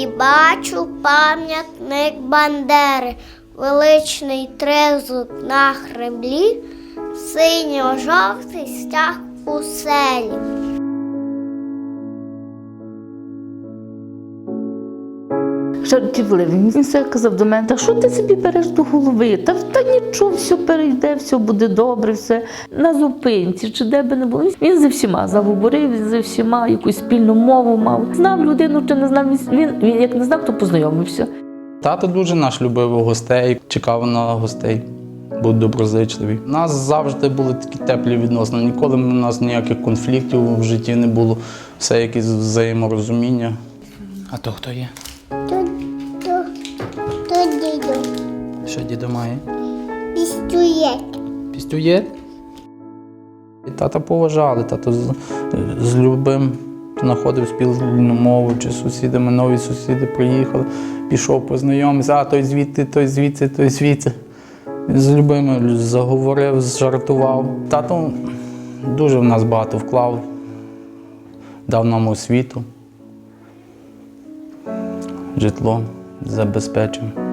і бачу пам'ятник Бандери, величний тризуб на хреблі, синьо-жовтий стяг у селі. Жартівливий. Він все казав до мене, та що ти собі береш до голови? Та, та нічого, все перейде, все буде добре, все на зупинці, чи де би не було. Він зі всіма заговорив, він зі всіма якусь спільну мову мав. Знав людину, чи не знав. Він, він як не знав, то познайомився. Тато дуже наш любив гостей, чекав на гостей, був доброзичливий. У нас завжди були такі теплі відносини. Ніколи у нас ніяких конфліктів в житті не було. Все якесь взаєморозуміння. А то хто є? Що дідо має? пістюєт. Пістює? І Тата поважали, тато з, з любим знаходив спільну мову, чи з сусідами, нові сусіди приїхали, пішов познайомився, а той звідти, той звідси, той звідси. З любими заговорив, зжартував. Тато дуже в нас багато вклав, дав нам освіту, житло забезпечив.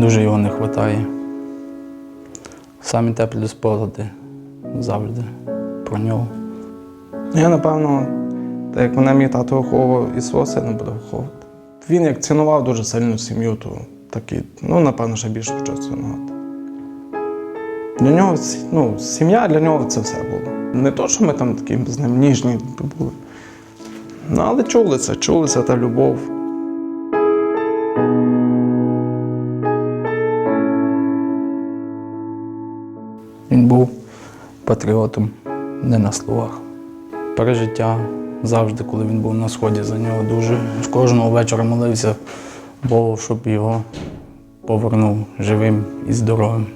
Дуже його не вистачає. Самі теплі спогади завжди про нього. Я, напевно, так як мене мій тато виховував і свого сина буде виховувати. Він як цінував дуже сильно сім'ю, то такий, ну, напевно, ще більше почав цінувати. Для нього ну, сім'я для нього це все було. Не то, що ми там такі з ним ніжні були. Ну, але чули це, чули це та любов. Патріотом не на словах. Пережиття завжди, коли він був на сході, за нього дуже кожного вечора молився Богу, щоб його повернув живим і здоровим.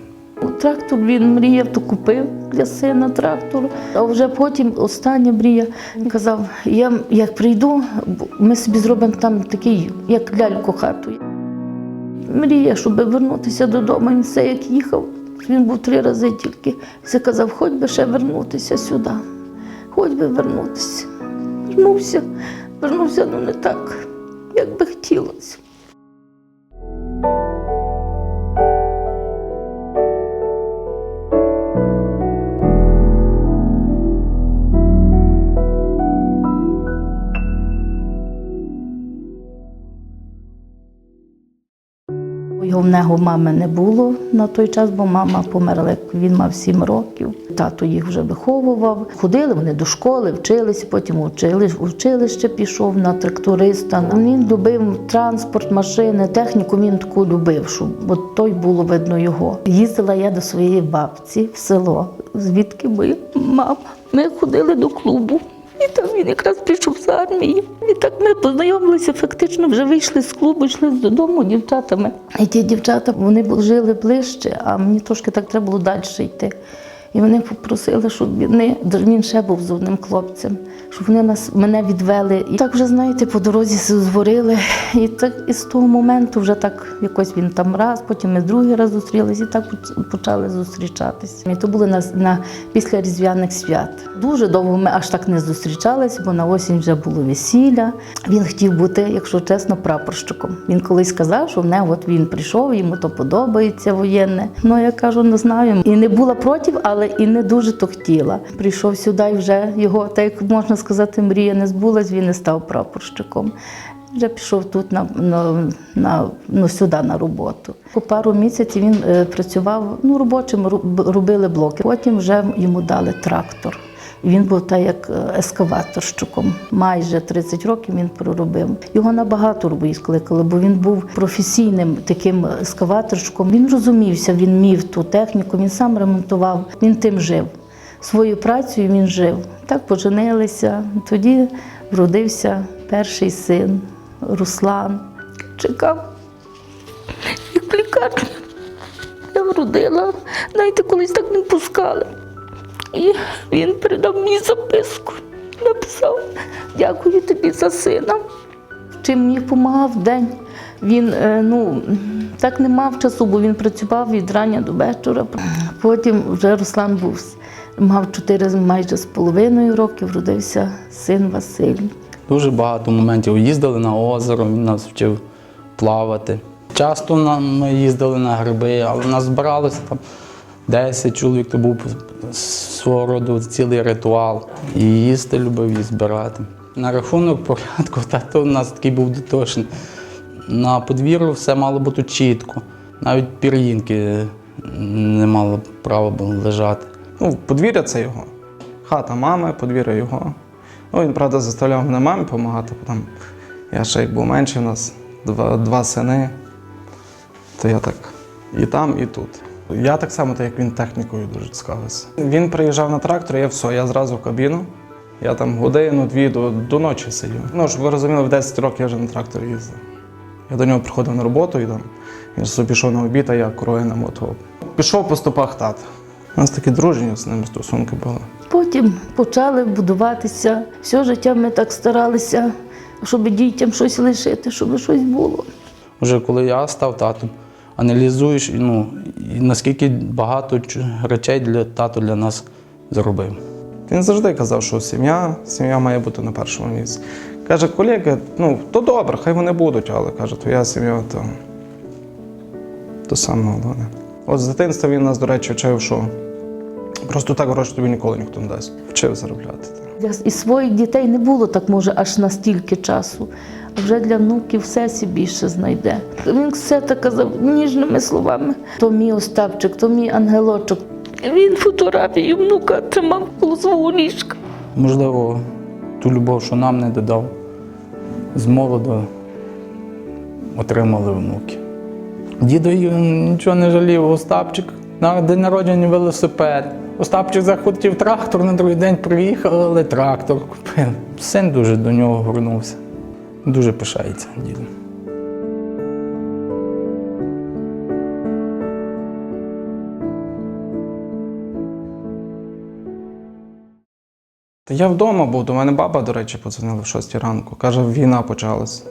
Трактор він мріяв, то купив для сина трактор. А вже потім остання мрія він казав: я як прийду, ми собі зробимо там такий, як ляльку хату. Мрія, щоб вернутися додому. Він все як їхав. Він був три рази тільки. Все казав, хоч би ще вернутися сюди, хоч би вернутися. Вернувся, вернувся, ну не так, як би хотілося. В нього мами не було на той час, бо мама померла, як він мав сім років. Тато їх вже виховував. Ходили вони до школи, вчилися, потім учили, училище пішов на тракториста. Він любив транспорт, машини, техніку він таку любив, щоб от той було видно його. Їздила я до своєї бабці в село, звідки ми мама. Ми ходили до клубу. І там він якраз прийшов з армії. І так ми познайомилися, фактично вже вийшли з клубу, йшли додому дівчатами. І ті дівчата вони жили ближче, а мені трошки так треба було далі йти. І вони попросили, щоб вони, він ще був з одним хлопцем, щоб вони нас мене відвели. І так вже, знаєте, по дорозі зговорили. І так і з того моменту вже так якось він там раз, потім ми другий раз зустрілися і так почали зустрічатися. І то було на, на після різдвяних свят. Дуже довго ми аж так не зустрічалися, бо на осінь вже було весілля. Він хотів бути, якщо чесно, прапорщиком. Він колись сказав, що в нього от він прийшов, йому то подобається воєнне. Ну я кажу, не знаю. І не була проти, але і не дуже то хотіла. Прийшов сюди, і вже його, так як можна сказати, мрія не збулась, він не став прапорщиком. Вже пішов тут на, на, на ну, сюди на роботу. По пару місяців він е, працював ну, робочим, робили блоки. Потім вже йому дали трактор. Він був так як е, ескаваторщиком. Майже 30 років він проробив. Його набагато робить скликали, бо він був професійним таким ескаваторщиком. Він розумівся, він мів ту техніку, він сам ремонтував, він тим жив. Своєю працею він жив. Так поженилися. Тоді вродився перший син Руслан. Чекав, як в лікарні. Я вродила. Знаєте, колись так не пускали. І він передав мені записку. Написав: дякую тобі за сина. Чим мені допомагав день. Він е, ну, так не мав часу, бо він працював від рання до вечора. Потім вже Руслан був, мав чотири майже з половиною років, родився син Василь. Дуже багато моментів. Їздили на озеро, він нас вчив плавати. Часто ми їздили на гриби, але нас збиралося там 10 чоловік, то був свого роду цілий ритуал. І їсти любив, і збирати. На рахунок порядку, та то у нас такий був дотошний. На подвір'ю все мало бути чітко. Навіть пір'їнки не мало права було лежати. Ну, подвір'я це його. Хата мами, подвір'я його. Ну, він, правда, заставляв мене мамі допомагати, бо там я ще як був менший, у нас два, два сини. То я так і там, і тут. Я так само, так як він технікою дуже цікавився. Він приїжджав на трактор, я все, я зразу в кабіну. Я там годину, дві до, до ночі сидів. Ну, щоб ви розуміли, в 10 років я вже на тракторі їздив. Я до нього приходив на роботу і там він собі пішов на обід, а я корою намотував. Пішов по стопах тата. У нас такі дружні з ним стосунки були. Потім почали будуватися. Все життя ми так старалися, щоб дітям щось лишити, щоб щось було. Вже коли я став татом, аналізуєш, ну, і наскільки багато речей для тато для нас зробив. Він завжди казав, що сім'я, сім'я має бути на першому місці. Каже, колеги, ну то добре, хай вони будуть, але каже, твоя сім'я то, то саме головне. От з дитинства він нас, до речі, вчив, що просто так гроші тобі ніколи ніхто не дасть. Вчив заробляти. І своїх дітей не було так, може, аж настільки часу. Вже для внуків все більше знайде. Він все так казав ніжними словами. То мій Остапчик, то мій ангелочок. Він фотографію внука тримав коло свого ліжка. Можливо, ту любов, що нам не додав, з молоду отримали внуки. Дідо нічого не жалів, Остапчик на день народження велосипед. Остапчик захотів трактор, на другий день приїхали, трактор купили. Син дуже до нього горнувся. Дуже пишається дідом. Я вдома був, до мене баба, до речі, подзвонила в 6 ранку. Каже, війна почалась.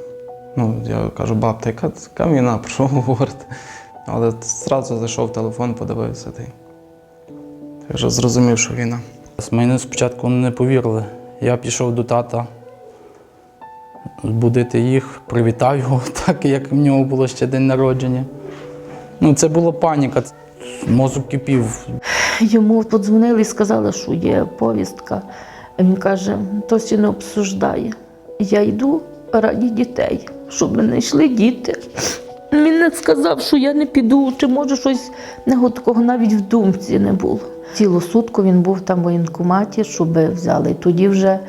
Ну, я кажу, баб, та яка, війна, про що ви говорите? Але зразу зайшов телефон, подивився. Та я вже зрозумів, що війна. Мені спочатку не повірили. Я пішов до тата будити їх, привітав його, так як в нього було ще день народження. Ну, це була паніка. Мозок кипів. Йому подзвонили і сказали, що є повістка. Він каже, то не обсуждає. Я йду раді дітей, щоб не йшли діти. Він не сказав, що я не піду, чи може щось не такого навіть в думці не було. Цілу сутку він був там в воєнкоматі, щоб взяли. І тоді вже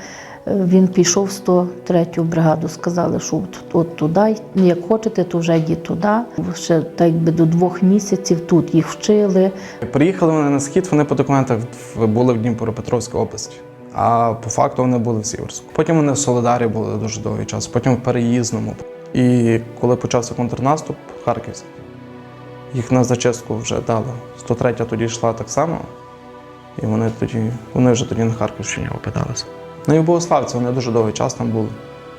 він пішов в 103 бригаду. Сказали, що от, от туди, як хочете, то вже йдіть туди. Ще так якби до двох місяців тут їх вчили. Приїхали вони на схід, вони по документах були в Дніпропетровській області, а по факту вони були в Сіверську. Потім вони в Солидарі були дуже довгий час, потім в Переїзному. І коли почався контрнаступ Харківський, їх на зачистку вже дали. 103 тоді йшла так само, і вони тоді, вони вже тоді на Харківщині опиталися. Ну і в Богославці вони дуже довгий час там були.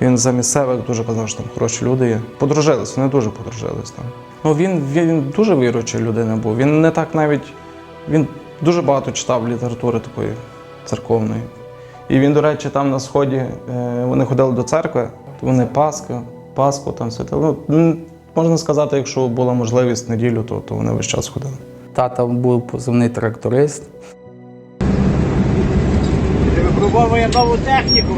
Він за місцевих дуже казав, що там хороші люди є. Подружились, вони дуже подружились там. Ну він, він дуже віруючий людина був. Він не так навіть. Він дуже багато читав літератури такої церковної. І він, до речі, там на сході е, вони ходили до церкви, вони Пасху, Пасху там святили. Ну, можна сказати, якщо була можливість неділю, то, то вони весь час ходили. Тата був позивний тракторист. Випробовує нову техніку.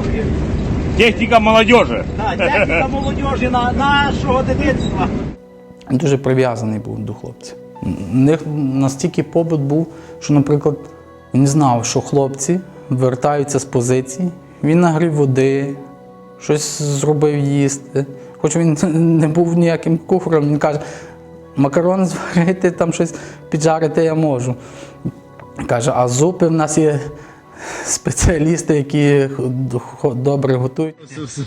Техника молодежи. Да, техніка молодіжі на нашого дитинства. Дуже прив'язаний був до хлопців. У них настільки побут був, що, наприклад, він знав, що хлопці вертаються з позицій, він нагрів води, щось зробив їсти. Хоч він не був ніяким кухарем, він каже, макарон зварити, там щось піджарити я можу. Каже, а зупи в нас є спеціалісти, які добре готують.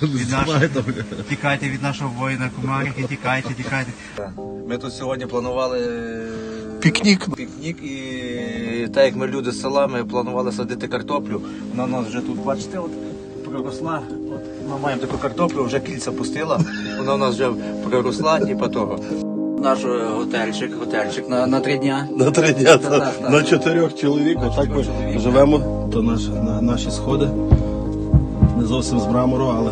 Від нашого, тікайте від нашого воїна комарики, тікайте, тікайте. Ми тут сьогодні планували пікнік. пікнік і так як ми люди з села, ми планували садити картоплю. Вона у нас вже тут, бачите, от проросла. От ми маємо таку картоплю, вже кільця пустила. Вона у нас вже проросла, типа того. Наш е, готельчик, готельчик на, на три дня. На три дня та- так, так. на чотирьох чоловік. На Отак ми чоловік. живемо. То наш, на, наші сходи. Не зовсім з мрамору, але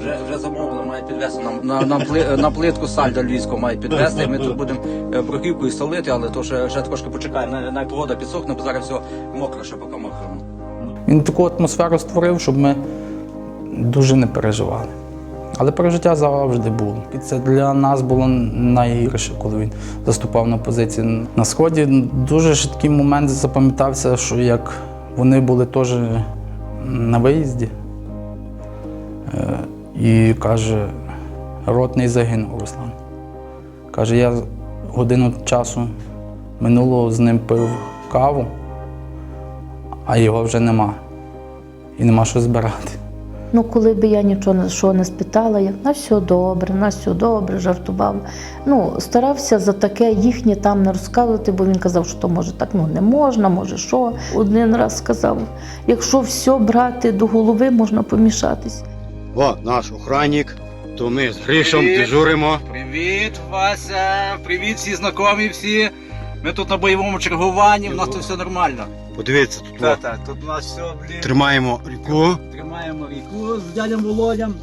Вже, вже замовили, мають підвезти нам на, на, пли- на плитку сальдо львівську мають підвезти. Ми тут будемо е, бруківкою солити, але то ще, ще трошки почекаємо. Най погода підсохне, бо зараз все мокро, ще поки мокро. Він таку атмосферу створив, щоб ми дуже не переживали. Але пережиття завжди було. І це для нас було найгірше, коли він заступав на позиції на сході. Дуже такий момент запам'ятався, що як вони були теж на виїзді. Е, І каже, ротний загинув Руслан. Каже, я годину часу минулого з ним пив каву, а його вже нема. І нема що збирати. Ну, коли би я нічого не- що не спитала, я на все добре, на все добре, жартував. Ну, старався за таке їхнє там не розказувати, бо він казав, що то може так ну, не можна, може що. Один раз сказав, якщо все брати до голови, можна помішатись. О, наш охранник, то ми з Гришом дежуримо. Привіт, Вася! Привіт, всі знайомі, всі. Ми тут на бойовому чергуванні, в нас тут все нормально. Подивіться, тут Так, так, тут у нас все, блін. тримаємо ріку. Тримаємо ріку з дядем Володям.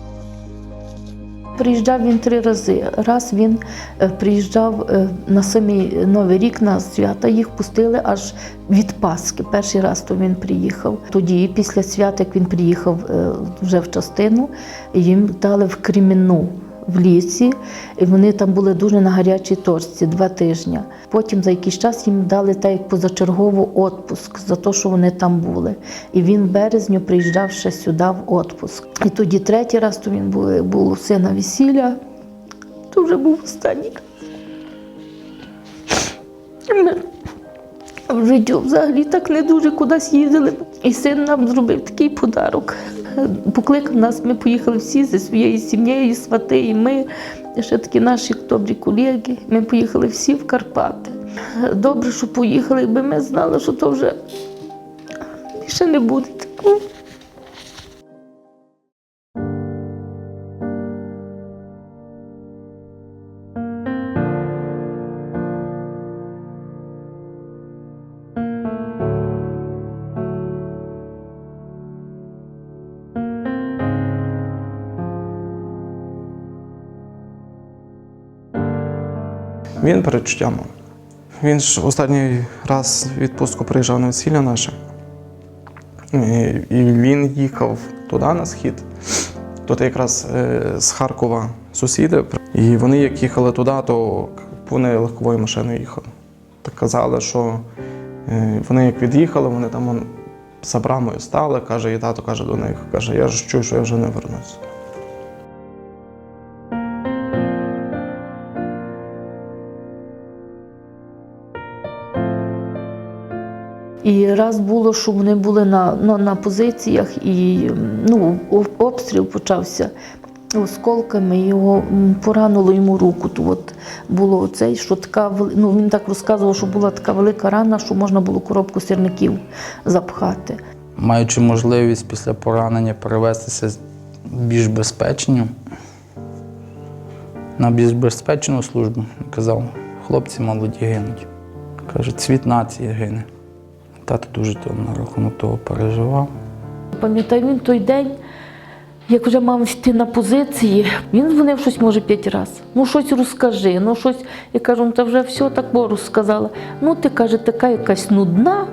Приїжджав він три рази. Раз він е, приїжджав е, на самий Новий рік на свята, їх пустили аж від Пасхи. Перший раз то він приїхав. Тоді, після свята, як він приїхав е, вже в частину, їм дали в Кремінну. В лісі, і вони там були дуже на гарячій точці два тижні. Потім за якийсь час їм дали так як позачергово отпуск за те, що вони там були. І він в березню приїжджав ще сюди в отпуск. І тоді третій раз то він був, був у сина весілля, то вже був останній. Ми в життю взагалі так не дуже кудись їздили. І син нам зробив такий подарок. Покликав нас, ми поїхали всі зі своєю сім'єю, свати, і ми, ще такі наші добрі колеги. Ми поїхали всі в Карпати. Добре, що поїхали, якби ми знали, що то вже більше не буде Він передчуття мав. Він ж останній раз відпустку приїжджав на весілля наше. І, він їхав туди на схід. Тут якраз е, з Харкова сусіди. І вони, як їхали туди, то вони легковою машиною їхали. Так казали, що е, вони як від'їхали, вони там за брамою стали, каже, і тато каже до них, каже, я ж чую, що я вже не вернусь. І раз було, що вони були на, ну, на позиціях, і ну, обстріл почався осколками, його поранило йому руку. То от було оцей, що така ну, він так розказував, що була така велика рана, що можна було коробку сірників запхати. маючи можливість після поранення перевестися більш безпечно на більш безпечну службу, казав, хлопці молоді гинуть. Каже, цвіт нації гине. Тато дуже то на рахунок того переживав. Пам'ятаю, він той день, як вже мав йти на позиції, він дзвонив щось, може, п'ять разів. Ну, щось розкажи, ну щось. Я кажу, ну та вже все так бо розказала. Ну, ти каже, така якась нудна.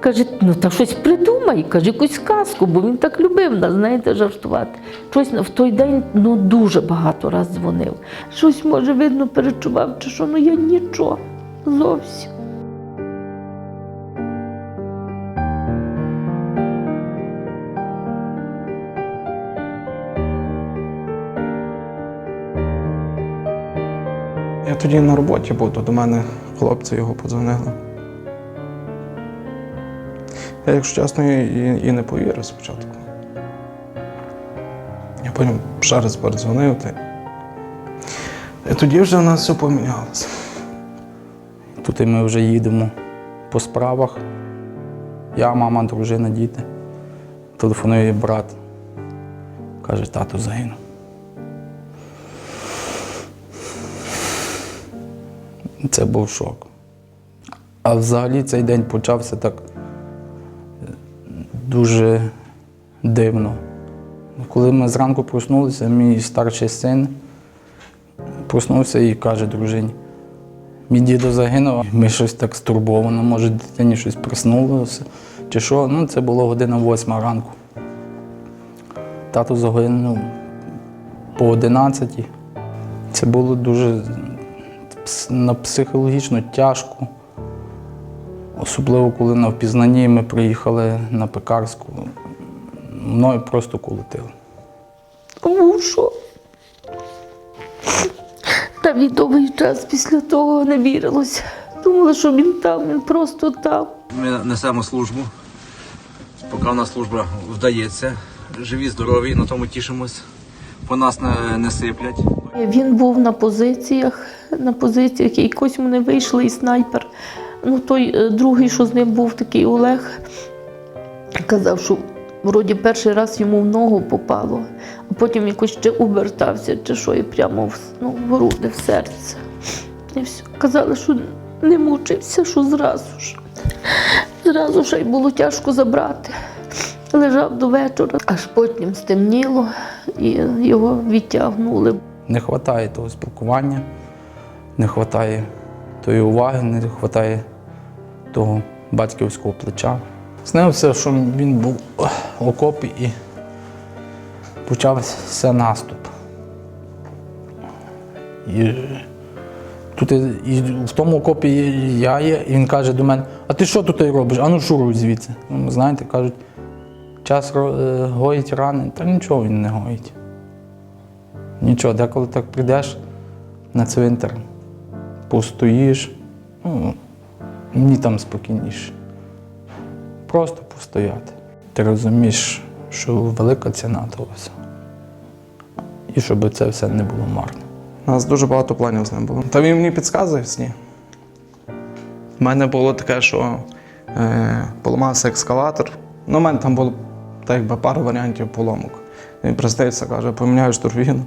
Каже, ну та щось придумай, каже, якусь казку, бо він так любив нас, знаєте, жартувати. Щось в той день ну, дуже багато раз дзвонив. Щось, може, видно, перечував, чи що, ну я нічого зовсім. Тоді на роботі був, то до мене хлопці його подзвонили. Я, якщо чесно, і, і не повірив спочатку. Я потім ще раз передзвонив. Та... І тоді вже в нас все помінялося. Тут і ми вже їдемо по справах. Я, мама, дружина, діти. Телефонує брат. Каже, тато загинув. Це був шок. А взагалі цей день почався так е, дуже дивно. Коли ми зранку проснулися, мій старший син проснувся і каже дружині, мій дідо загинув, ми щось так стурбовано, може дитині щось приснулося чи що. Ну, це було година восьма ранку. Тато загинув по 11. Це було дуже на психологічно тяжко. Особливо, коли на впізнанні ми приїхали на пекарську. Мною просто колотили. Тому що навіть довгий час після того не вірилося. Думала, що він там, він просто там. Ми несемо службу. Поки в нас служба вдається. Живі, здорові, на тому тішимось. По нас не, не сиплять. Він був на позиціях, на позиціях, і якось вони вийшли, і снайпер. Ну, той е, другий, що з ним був такий Олег, казав, що вроді перший раз йому в ногу попало, а потім якось ще увертався, чи що, і прямо в, ну, в груди, в серце. І все. Казали, що не мучився, що зразу ж. Зразу ж було тяжко забрати. Лежав до вечора, аж потім стемніло і його відтягнули. Не вистачає того спілкування, не вистачає тої уваги, не вистачає того батьківського плеча. Снилося, що він був в окопі і почався наступ. І тут і- в тому окопі я є, і він каже до мене, а ти що тут робиш? Ану шуруй звідси. Ну, знаєте, кажуть, час е, гоїть рани, та нічого він не гоїть. Нічого, деколи так прийдеш на цвинтар, постоїш, ну, мені там спокійніше. Просто постояти. Ти розумієш, що велика ціна того всього. І щоб це все не було марно. У нас дуже багато планів з ним було. Та він мені підказує в сні. У мене було таке, що е, поламався екскаватор. Ну, у мене там було так якби пару варіантів поломок. Він приснився, каже, поміняєш турбіну.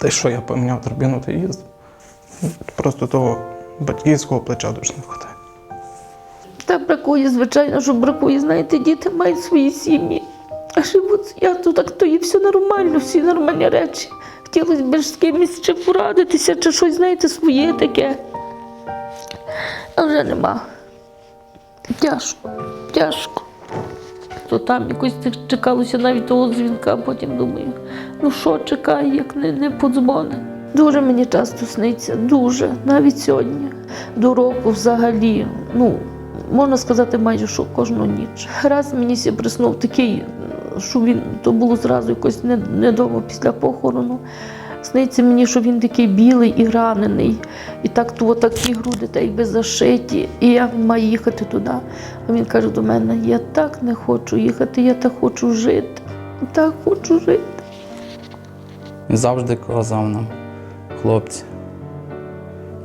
Та й що я поміняв турбіну та їздив. Просто того батьківського плеча дуже не вистачає. Та бракує, звичайно, що бракує. Знаєте, діти мають свої сім'ї. А живуть, я то так то є все нормально, всі нормальні речі. Хотілося б з кимось ще порадитися, чи щось, знаєте, своє таке. А вже нема. Тяжко, тяжко. То там якось чекалося навіть того дзвінка, потім думаю, ну що чекає, як не, не подзвони. Дуже мені часто сниться, дуже, навіть сьогодні. До року взагалі, ну, можна сказати, майже що кожну ніч. Раз мені сі приснув такий, що він то було зразу якось недовго після похорону. Сниться мені, що він такий білий і ранений, і так то такі груди та якби зашиті, і я маю їхати туди. А він каже до мене: я так не хочу їхати, я так хочу жити. Так хочу жити. Він завжди казав нам, хлопці,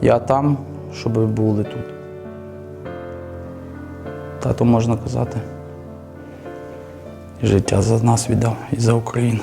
я там, щоб ви були тут. Тато можна казати. Життя за нас віддав і за Україну.